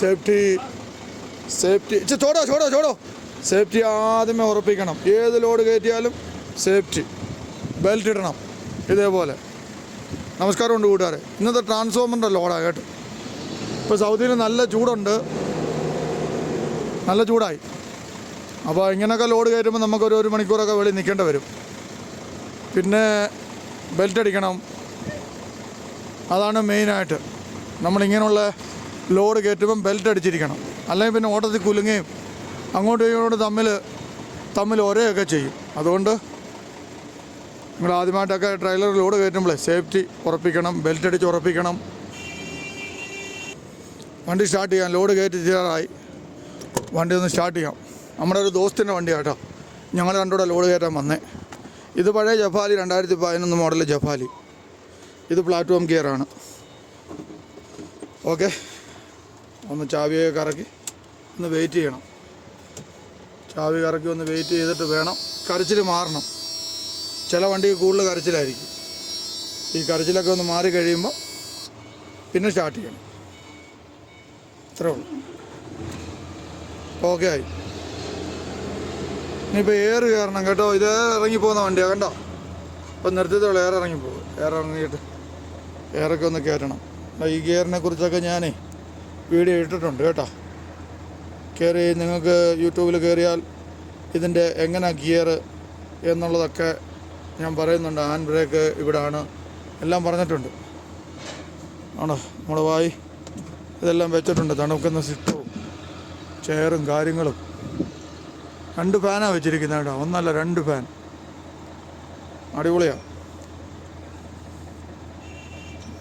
Safety safety. ചോടോ ചോടോ ചോടോ. Safety ആദ്യമേ ഉറപ്പിക്കണം. ഏത് ലോഡ് കയറ്റിയാലും സേഫ്റ്റി. ബെൽറ്റ് ഇടണം. ഇതേപോലെ. നമസ്കാരമുണ്ട് കൂട്ടുകാരെ. ഇന്നത്തെ ട്രാൻസ്ഫോമറിന്റെ ലോഡാണ് കേട്ടോ. ഇപ്പോൾ സൗദിയിൽ നല്ല ചൂടുണ്ട്. നല്ല ചൂടായി. അപ്പോൾ ഇങ്ങനെയൊക്കെ ലോഡ് കയറ്റുമ്പോൾ നമുക്കൊരു ഒരു മണിക്കൂറൊക്കെ വെളി നിൽക്കേണ്ടി വരും. പിന്നെ ബെൽറ്റ് അടിക്കണം. അതാണ് മെയിനായിട്ട് നമ്മളിങ്ങനെയുള്ള ലോഡ് കയറ്റുമ്പം ബെൽറ്റ് അടിച്ചിരിക്കണം. അല്ലെങ്കിൽ പിന്നെ ഓട്ടത്തിൽ കുലുങ്ങുകയും അങ്ങോട്ടും ഇങ്ങോട്ടും തമ്മിൽ തമ്മിൽ ഒരേയൊക്കെ ചെയ്യും. അതുകൊണ്ട് നിങ്ങൾ ആദ്യമായിട്ടൊക്കെ ട്രെയിലർ ലോഡ് കയറ്റുമ്പോൾ സേഫ്റ്റി ഉറപ്പിക്കണം ബെൽറ്റ് അടിച്ച് ഉറപ്പിക്കണം. വണ്ടി സ്റ്റാർട്ട് ചെയ്യാം. ലോഡ് കയറ്റി തീരാറായി വണ്ടി ഒന്ന് സ്റ്റാർട്ട് ചെയ്യാം. നമ്മുടെ ഒരു ദോസ്തിന്റെ വണ്ടി കേട്ടോ ഞങ്ങൾ രണ്ടുകൂടെ ലോഡ് കയറ്റാൻ വന്നേ. ഇത് പഴയ ജഫാലി രണ്ടായിരത്തി പതിനൊന്ന് മോഡൽ ജഫാലി. ഇത് പ്ലാറ്റ്ഫോം ഗിയറാണ് ഓക്കെ ഒന്ന് ചാവിയൊക്കെ കറക്കി ഒന്ന് വെയിറ്റ് ചെയ്യണം. ചാവി കറക്കി ഒന്ന് വെയിറ്റ് ചെയ്തിട്ട് വേണം കരച്ചിൽ മാറണം. ചില വണ്ടിക്ക് കൂടുതൽ കരച്ചിലായിരിക്കും. ഈ കരച്ചിലൊക്കെ ഒന്ന് മാറി കഴിയുമ്പോൾ പിന്നെ സ്റ്റാർട്ട് ചെയ്യണം. ഇത്രേ ഉള്ളൂ. ഓക്കെ ആയി. ഇനിയിപ്പോൾ എയർ കയറണം കേട്ടോ. ഇത് ഇറങ്ങിപ്പോകുന്ന വണ്ടിയാണ് കണ്ടോ? ഇപ്പം നിർത്തിയതോളം എയർ ഇറങ്ങിപ്പോകും എയർ ഇറങ്ങിയിട്ട് എയറൊക്കെ ഒന്ന് കയറ്റണം. ഈ ഗിയറിനെ കുറിച്ചൊക്കെ ഞാനേ വീഡിയോ ഇട്ടിട്ടുണ്ട് കേട്ടോ. കയറി നിങ്ങൾക്ക് യൂട്യൂബിൽ കയറിയാൽ ഇതിന്റെ എങ്ങനെ ഗിയർ എന്നുള്ളതൊക്കെ ഞാൻ പറയുന്നുണ്ട്. ഹാൻഡ് ബ്രേക്ക് ഇവിടാണ്. എല്ലാം പറഞ്ഞിട്ടുണ്ട്. ആണോ? നമ്മുടെ വായി ഇതെല്ലാം വെച്ചിട്ടുണ്ട്. തണുക്കുന്ന സിസ്റ്റവും ചെയറും കാര്യങ്ങളും. രണ്ട് ഫാനാണ് വെച്ചിരിക്കുന്നത് കേട്ടോ. ഒന്നല്ല രണ്ട് ഫാൻ. അടിപൊളിയാണ്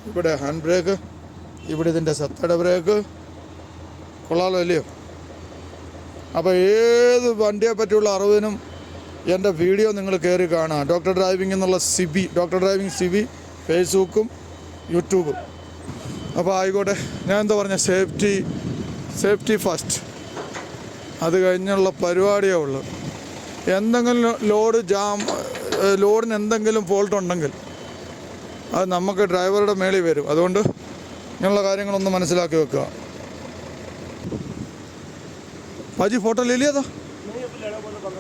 ഇവിടെ ഹാൻഡ് ബ്രേക്ക് ഇവിടെ ഇതിന്റെ സത്തയുടെ ബ്രേക്ക് കൊള്ളാലോ അല്ലയോ? അപ്പോൾ ഏത് വണ്ടിയെ പറ്റിയുള്ള അറിവിനും എന്റെ വീഡിയോ നിങ്ങൾ കയറി കാണുക ഡോക്ടർ ഡ്രൈവിംഗ് എന്നുള്ള സിബി ഡോക്ടർ ഡ്രൈവിംഗ് സിബി ഫേസ്ബുക്കും യൂട്യൂബും അപ്പോൾ ആയിക്കോട്ടെ ഞാൻ എന്താ പറഞ്ഞ സേഫ്റ്റി സേഫ്റ്റി ഫസ്റ്റ് അത് കഴിഞ്ഞുള്ള പരിപാടിയേ ഉള്ളൂ. എന്തെങ്കിലും ലോഡ് ജാം ലോഡിന് എന്തെങ്കിലും ഫോൾട്ട് ഉണ്ടെങ്കിൽ അത് നമുക്ക് ഡ്രൈവറുടെ മേളിൽ വരും. അതുകൊണ്ട് ഇങ്ങനെയുള്ള കാര്യങ്ങളൊന്ന് മനസ്സിലാക്കി വെക്കുക. ਭਾਜੀ ਫੋਟੋ ਲੈ ਲਿਆ ਤਾਂ? ਨਹੀਂ ਅਬ ਲੈਣਾ ਕੋਲ ਕੰਮ